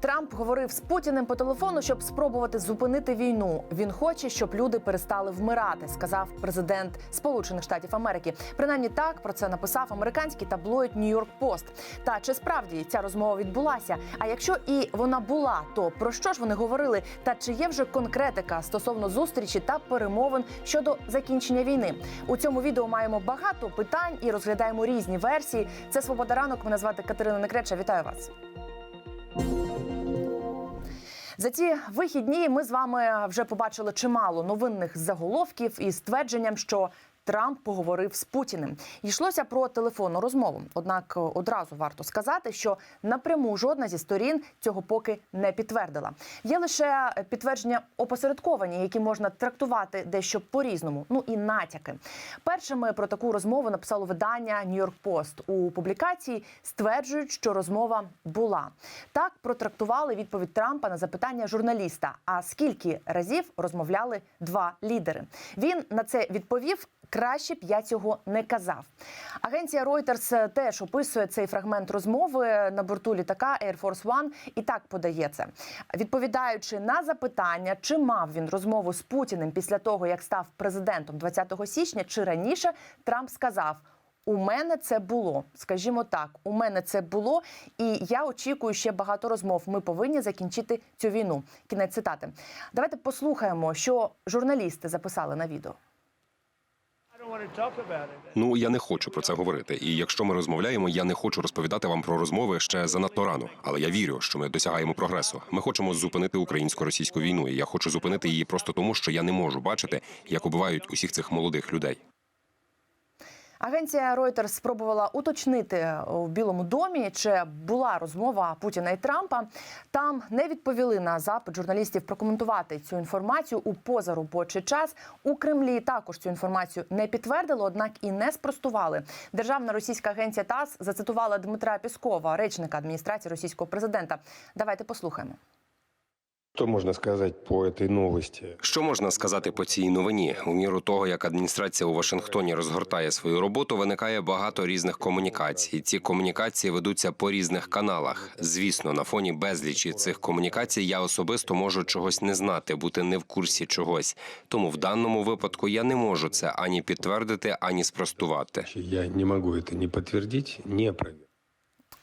Трамп говорив з Путіним по телефону, щоб спробувати зупинити війну. Він хоче, щоб люди перестали вмирати, сказав президент Сполучених Штатів Америки. Принаймні так про це написав американський таблоїд Нью-Йорк Пост. Та чи справді ця розмова відбулася? А якщо і вона була, то про що ж вони говорили? Та чи є вже конкретика стосовно зустрічі та перемовин щодо закінчення війни? У цьому відео маємо багато питань і розглядаємо різні версії. Це свобода ранок. Мене звати Катерина Некреча. Вітаю вас. За ці вихідні ми з вами вже побачили чимало новинних заголовків із твердженням, що Трамп поговорив з Путіним. Йшлося про телефонну розмову. Однак е, одразу варто сказати, що напряму жодна зі сторін цього поки не підтвердила. Є лише підтвердження опосередковані, які можна трактувати дещо по-різному. Ну і натяки. Першими про таку розмову написало видання York Post. У публікації стверджують, що розмова була. Так протрактували відповідь Трампа на запитання журналіста. А скільки разів розмовляли два лідери? Він на це відповів. Краще б я цього не казав. Агенція Reuters теж описує цей фрагмент розмови на борту літака Air Force One і так подає це. Відповідаючи на запитання, чи мав він розмову з Путіним після того, як став президентом 20 січня, чи раніше Трамп сказав. У мене це було, скажімо так, у мене це було, і я очікую ще багато розмов. Ми повинні закінчити цю війну. Кінець цитати. Давайте послухаємо, що журналісти записали на відео. Ну я не хочу про це говорити. І якщо ми розмовляємо, я не хочу розповідати вам про розмови ще занадто рано. Але я вірю, що ми досягаємо прогресу. Ми хочемо зупинити українсько-російську війну. І я хочу зупинити її просто тому, що я не можу бачити, як убивають усіх цих молодих людей. Агенція Reuters спробувала уточнити у Білому домі, чи була розмова Путіна і Трампа. Там не відповіли на запит журналістів прокоментувати цю інформацію у позаробочий час. У Кремлі також цю інформацію не підтвердили, однак і не спростували. Державна російська агенція ТАСС зацитувала Дмитра Піскова, речника адміністрації російського президента. Давайте послухаємо. Что можно сказать по этой новости? Що можна сказати по цій новині? У міру того, як адміністрація у Вашингтоні розгортає свою роботу, виникає багато різних комунікацій. Ці комунікації ведуться по різних каналах. Звісно, на фоні безлічі цих комунікацій я особисто можу чогось не знати, бути не в курсі чогось. Тому в даному випадку я не можу це ані підтвердити, ані спростувати. Я не могу это ни подтвердить, ни опровергнуть.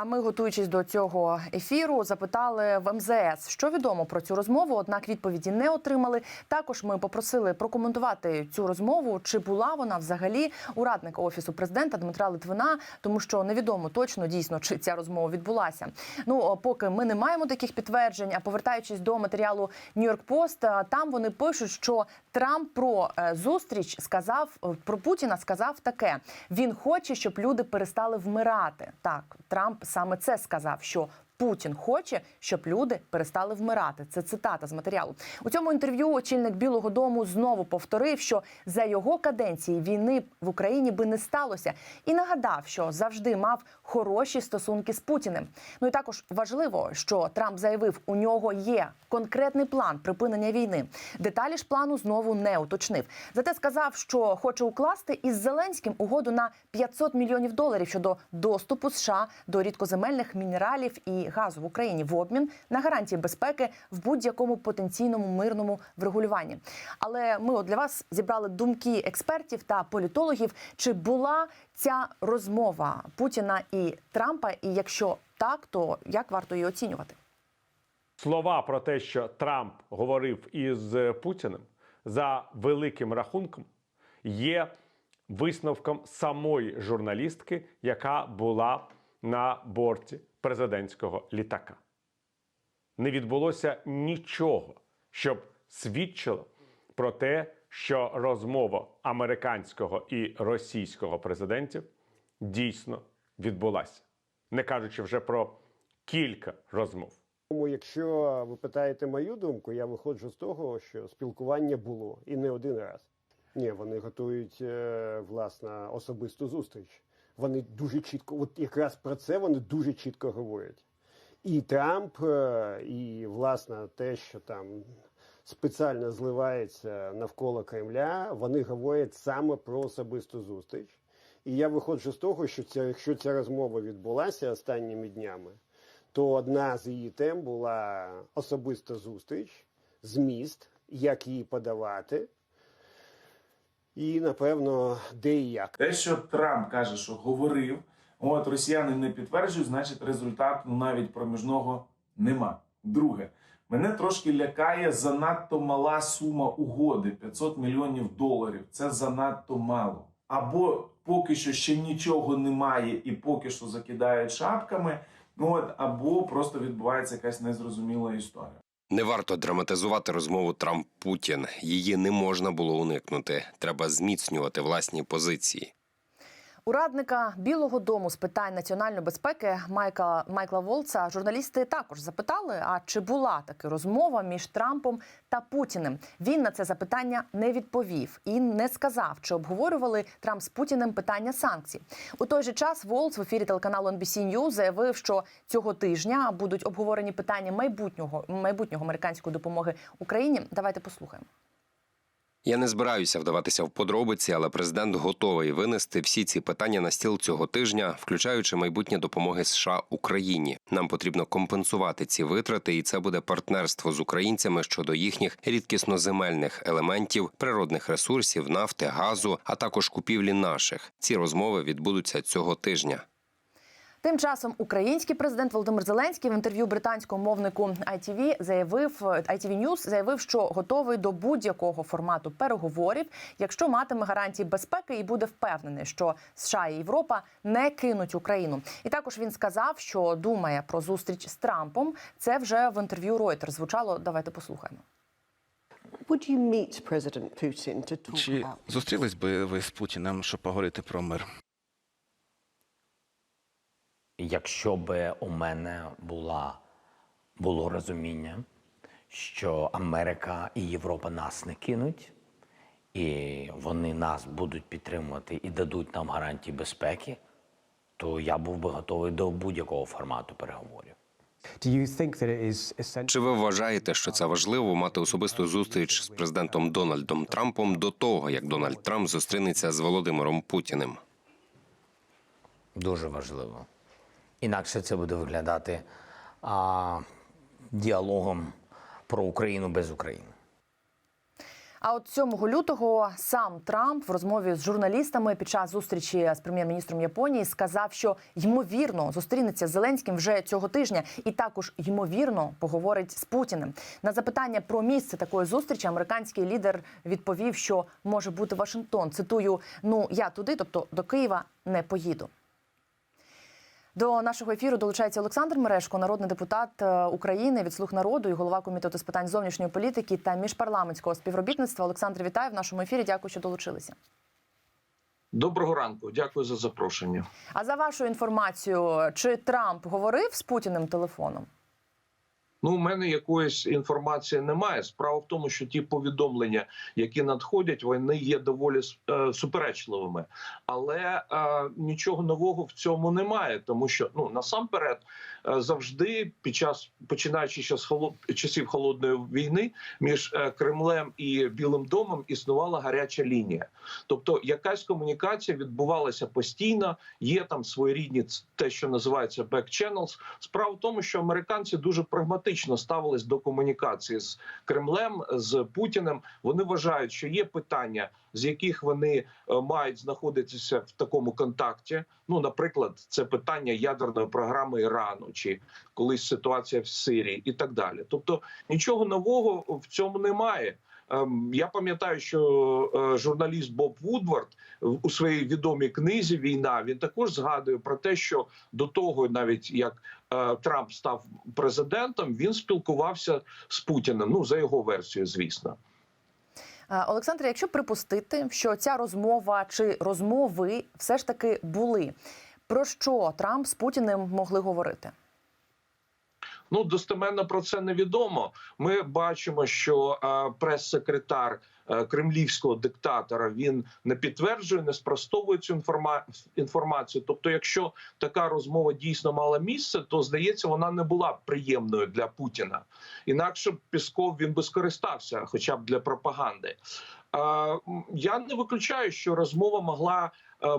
А ми, готуючись до цього ефіру, запитали в МЗС, що відомо про цю розмову. Однак відповіді не отримали. Також ми попросили прокоментувати цю розмову, чи була вона взагалі у радника офісу президента Дмитра Литвина, тому що невідомо точно дійсно чи ця розмова відбулася. Ну поки ми не маємо таких підтверджень. А повертаючись до матеріалу Нью-Йорк Пост, там вони пишуть, що Трамп про е, зустріч сказав е, про Путіна. Сказав таке: він хоче, щоб люди перестали вмирати. Так, Трамп саме це сказав, що. Путін хоче, щоб люди перестали вмирати. Це цитата з матеріалу. У цьому інтерв'ю очільник Білого Дому знову повторив, що за його каденції війни в Україні би не сталося, і нагадав, що завжди мав хороші стосунки з Путіним. Ну і також важливо, що Трамп заявив, у нього є конкретний план припинення війни. Деталі ж плану знову не уточнив. Зате сказав, що хоче укласти із Зеленським угоду на 500 мільйонів доларів щодо доступу США до рідкоземельних мінералів і газу в Україні в обмін на гарантії безпеки в будь-якому потенційному мирному врегулюванні. Але ми от для вас зібрали думки експертів та політологів, чи була ця розмова Путіна і Трампа, і якщо так, то як варто її оцінювати? Слова про те, що Трамп говорив із Путіним за великим рахунком, є висновком самої журналістки, яка була на борті президентського літака. Не відбулося нічого, щоб свідчило про те, що розмова американського і російського президентів дійсно відбулася, не кажучи вже про кілька розмов. Тому, якщо ви питаєте мою думку, я виходжу з того, що спілкування було і не один раз. Ні, вони готують е, власне особисту зустріч. Вони дуже чітко, от якраз про це вони дуже чітко говорять. І Трамп, е, і власне те, що там спеціально зливається навколо Кремля, вони говорять саме про особисту зустріч. І я виходжу з того, що ця, якщо ця розмова відбулася останніми днями, то одна з її тем була особиста зустріч, зміст, як її подавати, і, напевно, де і як. Те, що Трамп каже, що говорив, от росіяни не підтверджують, значить результату навіть проміжного нема. Друге, мене трошки лякає занадто мала сума угоди 500 мільйонів доларів. Це занадто мало. Або поки що ще нічого немає, і поки що закидають шапками. Ну от або просто відбувається якась незрозуміла історія. Не варто драматизувати розмову Трамп Путін. Її не можна було уникнути. Треба зміцнювати власні позиції. Урадника Білого Дому з питань національної безпеки Майкла Майкла Волца журналісти також запитали: а чи була таки розмова між Трампом та Путіним? Він на це запитання не відповів і не сказав, чи обговорювали Трамп з Путіним питання санкцій. У той же час Волц в ефірі телеканалу NBC News заявив, що цього тижня будуть обговорені питання майбутнього майбутнього американської допомоги Україні. Давайте послухаємо. Я не збираюся вдаватися в подробиці, але президент готовий винести всі ці питання на стіл цього тижня, включаючи майбутнє допомоги США Україні. Нам потрібно компенсувати ці витрати, і це буде партнерство з українцями щодо їхніх рідкісноземельних елементів, природних ресурсів, нафти, газу, а також купівлі наших. Ці розмови відбудуться цього тижня. Тим часом український президент Володимир Зеленський в інтерв'ю британському мовнику ITV заявив ITV News заявив, що готовий до будь-якого формату переговорів, якщо матиме гарантії безпеки і буде впевнений, що США і Європа не кинуть Україну. І також він сказав, що думає про зустріч з Трампом. Це вже в інтерв'ю Reuters звучало. Давайте послухаємо. Would you meet President Putin to talk Чи зустрілись би ви з Путіним, щоб поговорити про мир? Якщо би у мене була, було розуміння, що Америка і Європа нас не кинуть, і вони нас будуть підтримувати і дадуть нам гарантії безпеки, то я був би готовий до будь-якого формату переговорів. Do you think that it is essential? Чи ви вважаєте, що це важливо мати особисту зустріч з президентом Дональдом Трампом до того, як Дональд Трамп зустрінеться з Володимиром Путіним? Дуже важливо. Інакше це буде виглядати а, діалогом про Україну без України. А от 7 лютого сам Трамп в розмові з журналістами під час зустрічі з прем'єр-міністром Японії сказав, що ймовірно зустрінеться з Зеленським вже цього тижня, і також ймовірно поговорить з Путіним. На запитання про місце такої зустрічі американський лідер відповів, що може бути Вашингтон. Цитую: ну я туди, тобто до Києва, не поїду. До нашого ефіру долучається Олександр Мерешко, народний депутат е, України від слуг народу і голова комітету з питань зовнішньої політики та міжпарламентського співробітництва. Олександр, вітаю в нашому ефірі. Дякую, що долучилися. Доброго ранку, дякую за запрошення. А за вашу інформацію, чи Трамп говорив з Путіним телефоном? Ну, у мене якоїсь інформації немає. Справа в тому, що ті повідомлення, які надходять, вони є доволі е, суперечливими, але е, нічого нового в цьому немає, тому що ну насамперед завжди під час починаючи ще з холод... часів холодної війни між е, Кремлем і Білим домом існувала гаряча лінія. Тобто, якась комунікація відбувалася постійно. Є там своєрідні те, що називається back channels. Справа в тому, що американці дуже прагматично ставились до комунікації з Кремлем з Путіним. Вони вважають, що є питання, з яких вони е, мають знаходитися в такому контакті. Ну, наприклад, це питання ядерної програми Ірану, чи колись ситуація в Сирії, і так далі. Тобто нічого нового в цьому немає. Ем, Я пам'ятаю, що е, журналіст Боб Вудвард у своїй відомій книзі Війна він також згадує про те, що до того, навіть як е, Трамп став президентом, він спілкувався з Путіним. Ну за його версією, звісно. Олександр, якщо припустити, що ця розмова чи розмови все ж таки були, про що Трамп з Путіним могли говорити? Ну достеменно про це невідомо. Ми бачимо, що е, прес-секретар е, кремлівського диктатора він не підтверджує, не спростовує цю інформа- інформацію. Тобто, якщо така розмова дійсно мала місце, то здається, вона не була приємною для Путіна. Інакше Пісков він би скористався, хоча б для пропаганди. Е, Я не виключаю, що розмова могла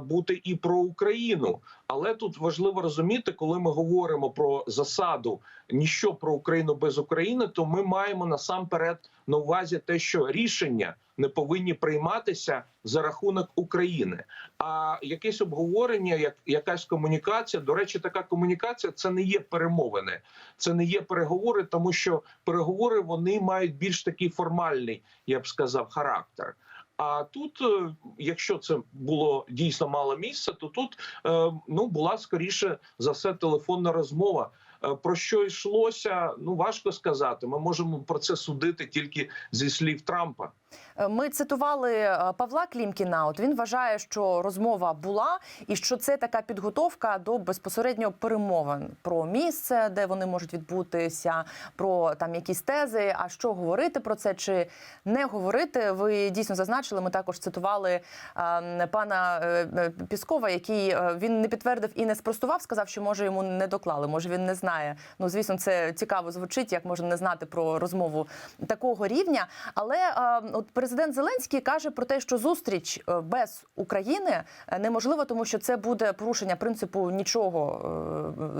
бути і про Україну. Але тут важливо розуміти, коли ми говоримо про засаду ніщо про Україну без України, то ми маємо насамперед на увазі те, що рішення не повинні прийматися за рахунок України. А якесь обговорення, як якась комунікація. До речі, така комунікація це не є перемовини, це не є переговори, тому що переговори вони мають більш такий формальний, я б сказав, характер. А тут, е, якщо це було дійсно мало місця, то тут е, ну була скоріше за все телефонна розмова. Е, Про що йшлося? Ну важко сказати. Ми можемо про це судити тільки зі слів Трампа. Е, Ми цитували е, Павла Клімкіна. От він вважає, що розмова була, і що це така підготовка до безпосередньо перемовин про місце, де вони можуть відбутися, про там якісь тези. А що говорити про це чи не говорити? Ви дійсно зазначили. Ми також цитували е, пана е, Піскова, який він не підтвердив і не спростував, сказав, що може йому не доклали. Може він не знає. Ну звісно, це цікаво звучить, як можна не знати про розмову такого рівня. Але е, от президент Зеленський каже про те, що зустріч е, без України е, неможлива, тому що це буде порушення принципу нічого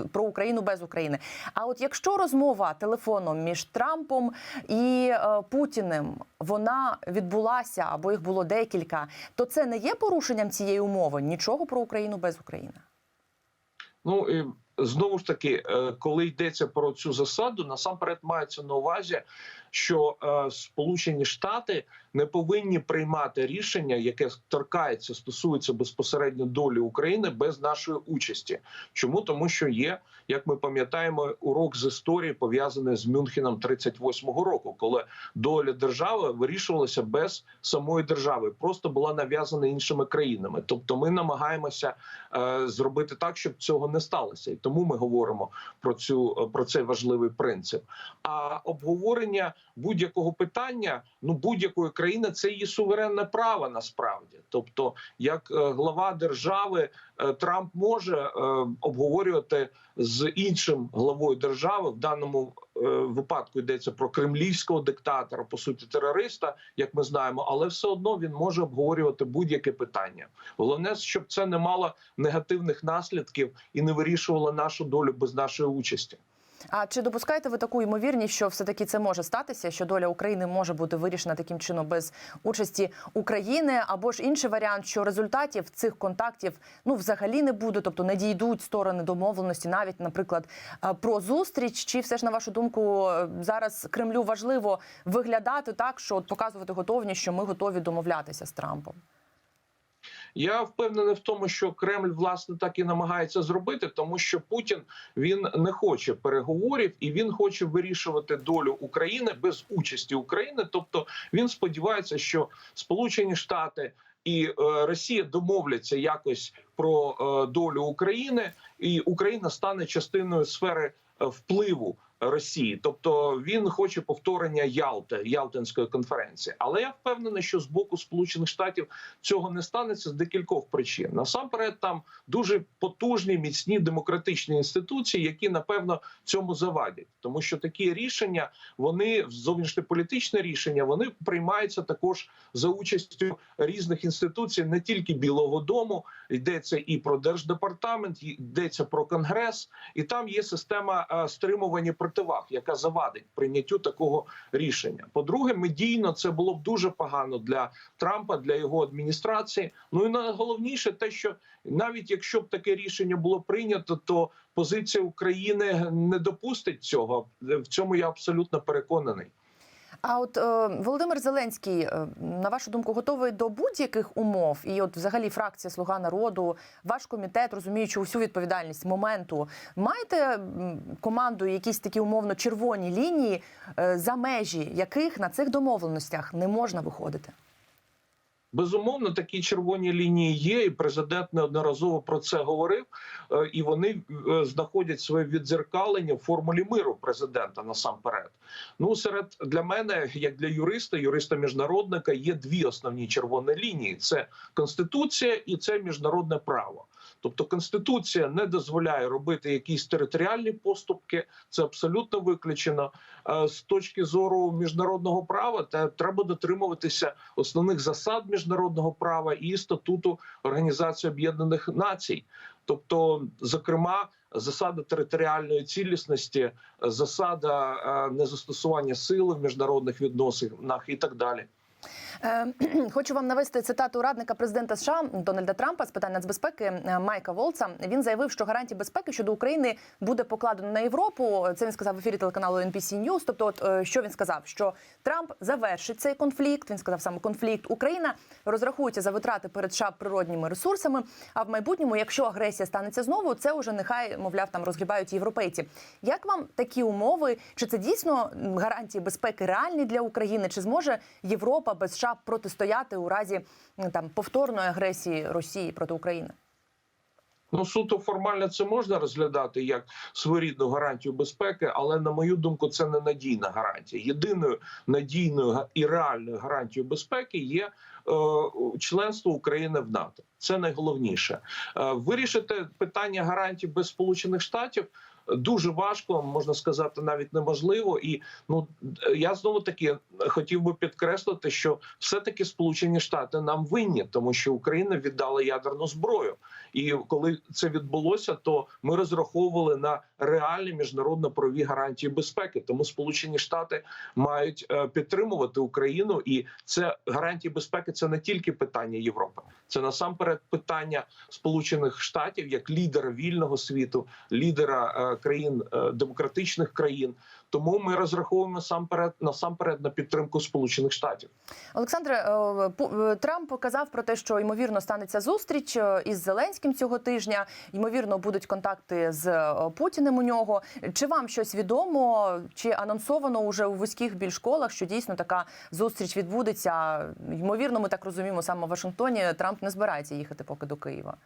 е, про Україну без України. А от якщо розмова телефоном між Трампом і Путіним вона відбулася або їх було декілька, то це не є порушенням цієї умови нічого про Україну без України. Ну і знову ж таки, коли йдеться про цю засаду, насамперед мається на увазі, що е, Сполучені Штати не повинні приймати рішення, яке торкається, стосується безпосередньо долі України без нашої участі. Чому тому, що є, як ми пам'ятаємо, урок з історії пов'язаний з Мюнхеном 38-го року, коли доля держави вирішувалася без самої держави, просто була нав'язана іншими країнами. Тобто, ми намагаємося е, зробити так, щоб цього не сталося, і тому ми говоримо про цю про цей важливий принцип. А обговорення будь-якого питання, ну будь-якої країни, це її суверенне право насправді. Тобто, як е, глава держави, е, Трамп може е, обговорювати з іншим главою держави в даному випадку йдеться про кремлівського диктатора, по суті, терориста, як ми знаємо, але все одно він може обговорювати будь-яке питання. Головне, щоб це не мало негативних наслідків і не вирішувало нашу долю без нашої участі. А чи допускаєте ви таку ймовірність, що все таки це може статися? Що доля України може бути вирішена таким чином без участі України, або ж інший варіант, що результатів цих контактів ну взагалі не буде, тобто не дійдуть сторони домовленості, навіть, наприклад, е, про зустріч? Чи все ж на вашу думку е, зараз Кремлю важливо виглядати так, що от показувати готовність, що ми готові домовлятися з Трампом? Я впевнений в тому, що Кремль власне так і намагається зробити, тому що Путін він не хоче переговорів і він хоче вирішувати долю України без участі України. Тобто він сподівається, що Сполучені Штати. І е, Росія домовляться якось про е, долю України, і Україна стане частиною сфери е, впливу Росії. Тобто він хоче повторення Ялти Ялтинської конференції. Але я впевнений, що з боку Сполучених Штатів цього не станеться з декількох причин. Насамперед, там дуже потужні, міцні демократичні інституції, які напевно цьому завадять, тому що такі рішення, вони зовнішньополітичне рішення, вони приймаються також за участю різних інституцій, не тільки Білого Дому, йдеться і про держдепартамент, йдеться про конгрес, і там є система е, стримування противаг, яка завадить прийняттю такого рішення. По-друге, медійно це було б дуже погано для Трампа, для його адміністрації. Ну і найголовніше те, що навіть якщо б таке рішення було прийнято, то позиція України не допустить цього. В цьому я абсолютно переконаний. А от е, Володимир Зеленський, е, на вашу думку, готовий до будь-яких умов, і от взагалі фракція Слуга народу, ваш комітет, розуміючи усю відповідальність моменту, маєте команду якісь такі умовно червоні лінії, е, за межі яких на цих домовленостях не можна виходити? Безумовно, такі червоні лінії є, і президент неодноразово про це говорив. е, І вони е, знаходять своє відзеркалення в формулі миру президента насамперед. Ну, серед для мене, як для юриста, юриста міжнародника, є дві основні червоні лінії: це конституція і це міжнародне право. Тобто Конституція не дозволяє робити якісь територіальні поступки. Це абсолютно виключено. Е, З точки зору міжнародного права, та треба дотримуватися основних засад міжнародного права і статуту Організації Об'єднаних Націй. Тобто, зокрема, засада територіальної цілісності, засада е, незастосування сили в міжнародних відносинах і так далі. Е, Хочу вам навести цитату радника президента США Дональда Трампа з питань нацбезпеки е, Майка Волца. Він заявив, що гарантії безпеки щодо України буде покладено на Європу. Це він сказав в ефірі телеканалу NBC News. Тобто, от е, що він сказав, що Трамп завершить цей конфлікт. Він сказав саме конфлікт. Україна розрахується за витрати перед США природніми ресурсами. А в майбутньому, якщо агресія станеться знову, це вже нехай мовляв там розгрібають європейці. Як вам такі умови? Чи це дійсно гарантії безпеки реальні для України? Чи зможе Європа без США протистояти у разі там повторної агресії Росії проти України? Ну, суто формально це можна розглядати як своєрідну гарантію безпеки, але на мою думку, це не надійна гарантія. Єдиною надійною і реальною гарантією безпеки є е, членство України в НАТО. Це найголовніше. Е, вирішити питання гарантій без Сполучених Штатів. Дуже важко, можна сказати, навіть неможливо. І ну я знову таки хотів би підкреслити, що все-таки Сполучені Штати нам винні, тому що Україна віддала ядерну зброю. І коли це відбулося, то ми розраховували на реальні міжнародно-правові гарантії безпеки. Тому Сполучені Штати мають е, підтримувати Україну, і це гарантії безпеки. Це не тільки питання Європи, це насамперед питання Сполучених Штатів як лідера вільного світу, лідера е, країн е, демократичних країн. Тому ми розраховуємо насамперед насамперед на підтримку Сполучених Штатів. Олександре е, е, Трамп казав про те, що ймовірно станеться зустріч із Зеленським цього тижня. Ймовірно, будуть контакти з Путіним у нього. Чи вам щось відомо? Чи анонсовано уже у вузьких більш школах, що дійсно така зустріч відбудеться? Ймовірно, ми так розуміємо, саме в Вашингтоні Трамп не збирається їхати поки до Києва.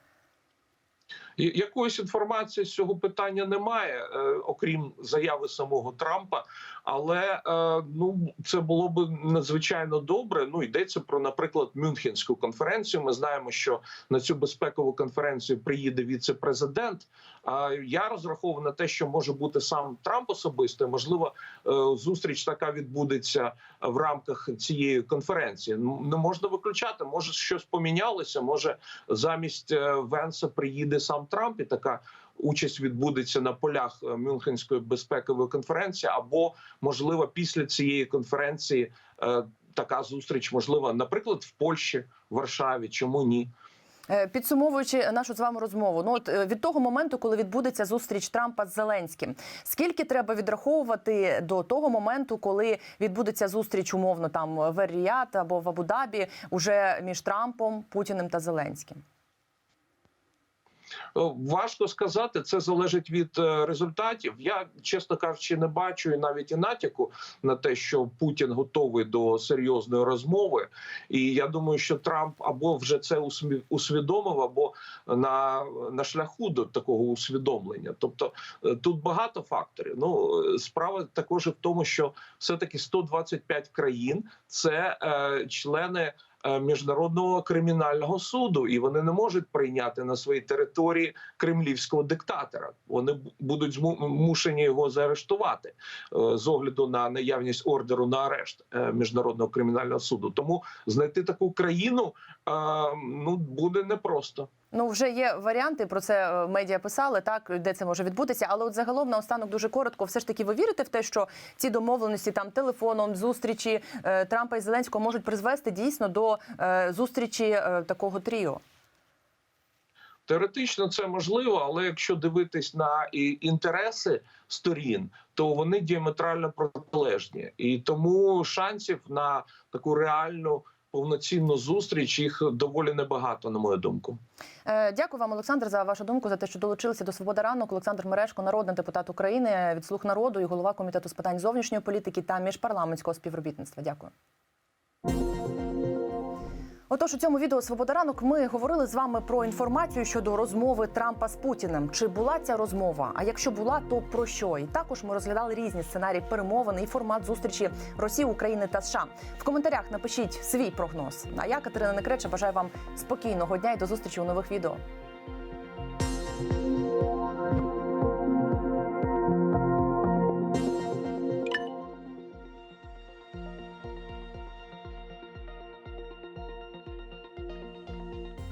Якоїсь інформації з цього питання немає, е, окрім заяви самого Трампа. Але е, ну це було б надзвичайно добре. Ну йдеться про, наприклад, Мюнхенську конференцію. Ми знаємо, що на цю безпекову конференцію приїде віце-президент. Я розраховую на те, що може бути сам Трамп особисто. Можливо, е, зустріч така відбудеться в рамках цієї конференції. Не можна виключати. Може, щось помінялося. Може, замість Венса приїде сам Трамп, і така участь відбудеться на полях е, Мюнхенської безпекової конференції, або можливо після цієї конференції е, така зустріч можлива, наприклад, в Польщі, в Варшаві. Чому ні? Е, Підсумовуючи нашу з вами розмову, ну от від того моменту, коли відбудеться зустріч Трампа з Зеленським, скільки треба відраховувати до того моменту, коли відбудеться зустріч умовно там в Ер-Ріяд або в Абу-Дабі, уже між Трампом, Путіним та Зеленським? Важко сказати, це залежить від е, результатів. Я чесно кажучи, не бачу і навіть і натяку на те, що Путін готовий до серйозної розмови. І я думаю, що Трамп або вже це усвідомив, або на, на шляху до такого усвідомлення. Тобто е, тут багато факторів. Ну е, справа також в тому, що все таки 125 країн це е, члени міжнародного кримінального суду, і вони не можуть прийняти на своїй території кремлівського диктатора. Вони будуть зму- змушені його заарештувати е, з огляду на наявність ордеру на арешт е, міжнародного кримінального суду. Тому знайти таку країну е, ну буде непросто. Ну вже є варіанти. Про це е, медіа писали, так де це може відбутися. Але от загалом наостанок дуже коротко, все ж таки, ви вірите в те, що ці домовленості там телефоном, зустрічі е, Трампа і Зеленського можуть призвести дійсно до е, зустрічі такого тріо? Теоретично це можливо, але якщо дивитись на інтереси сторін, то вони діаметрально протилежні, і тому шансів на таку реальну повноцінну зустріч їх доволі небагато, на мою думку. Е, Дякую вам, Олександр, за вашу думку, за те, що долучилися до Свобода ранок. Олександр Мережко, народний депутат України від слуг народу і голова комітету з питань зовнішньої політики та міжпарламентського співробітництва. Дякую. Отож, у цьому відео Свобода ранок ми говорили з вами про інформацію щодо розмови Трампа з Путіним. Чи була ця розмова? А якщо була, то про що? І також ми розглядали різні сценарії перемовин і формат зустрічі Росії, України та США. В коментарях напишіть свій прогноз. А я Катерина Некреча бажаю вам спокійного дня і до зустрічі у нових відео.